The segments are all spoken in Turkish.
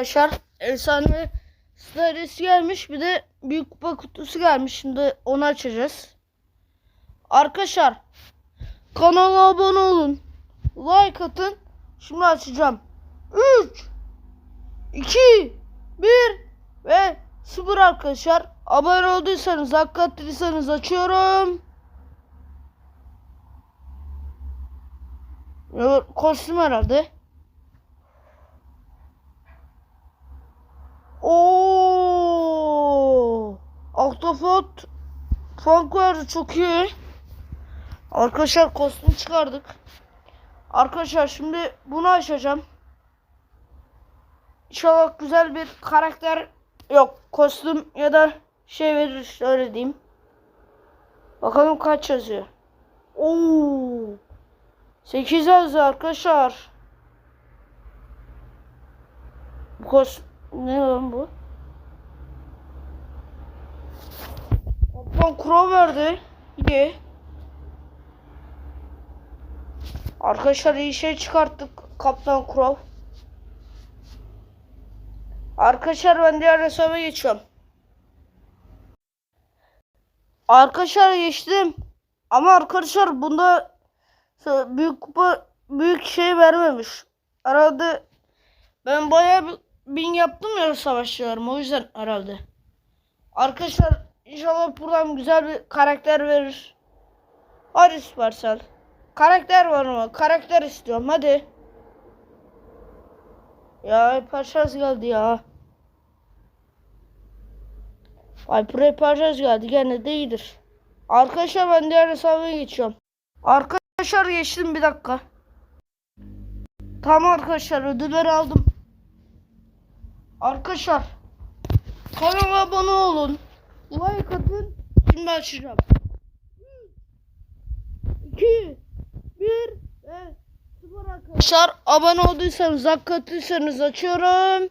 Arkadaşlar efsane starisi gelmiş. Bir de büyük kupa kutusu gelmiş. Şimdi onu açacağız. Arkadaşlar kanala abone olun. Like atın. Şimdi açacağım. 3 2 1 ve 0 arkadaşlar. Abone olduysanız, hakikatlıysanız açıyorum. Ya, Kostüm herhalde. Oo! Octofot Funk vardı çok iyi. Arkadaşlar kostüm çıkardık. Arkadaşlar şimdi bunu açacağım. İnşallah güzel bir karakter yok kostüm ya da şey verir öyle diyeyim. Bakalım kaç yazıyor. Oo! 8 yazıyor arkadaşlar. Bu kostüm ne lan bu? Kaptan Kuro verdi. İyi. Arkadaşlar iyi şey çıkarttık Kaptan Kuro. Arkadaşlar ben diğer hesaba geçiyorum. Arkadaşlar geçtim. Ama arkadaşlar bunda büyük büyük şey vermemiş. Herhalde ben bayağı bir bin yaptım ya savaşçılarım o yüzden herhalde. Arkadaşlar inşallah buradan güzel bir karakter verir. Hadi Supercell. Karakter var mı? Karakter istiyorum hadi. Ya parçaz geldi ya. Viper parçaz geldi gene de iyidir. Arkadaşlar ben diğer hesaba geçiyorum. Arkadaşlar geçtim bir dakika. Tamam arkadaşlar ödülleri aldım. Arkadaşlar kanala abone olun. Like atın. Şimdi açacağım. 2 1 ve 0 arkadaşlar. Abone olduysanız, like attıysanız açıyorum.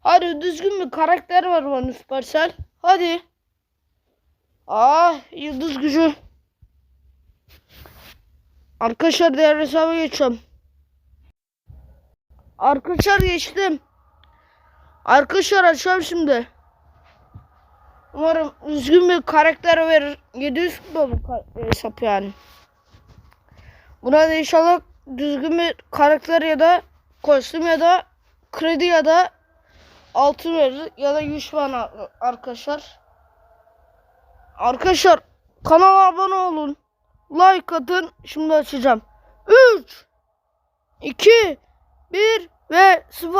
Hadi düzgün bir karakter var bana Supercell. Hadi. Ah yıldız gücü. Arkadaşlar diğer hesaba geçiyorum. Arkadaşlar geçtim. Arkadaşlar açıyorum şimdi. Umarım üzgün bir karakter verir. 700 kupa bu hesap yani. Buna da inşallah düzgün bir karakter ya da kostüm ya da kredi ya da altın verir ya da 100 puan ar- arkadaşlar. Arkadaşlar kanala abone olun. Like atın. Şimdi açacağım. 3 2 1 ve 0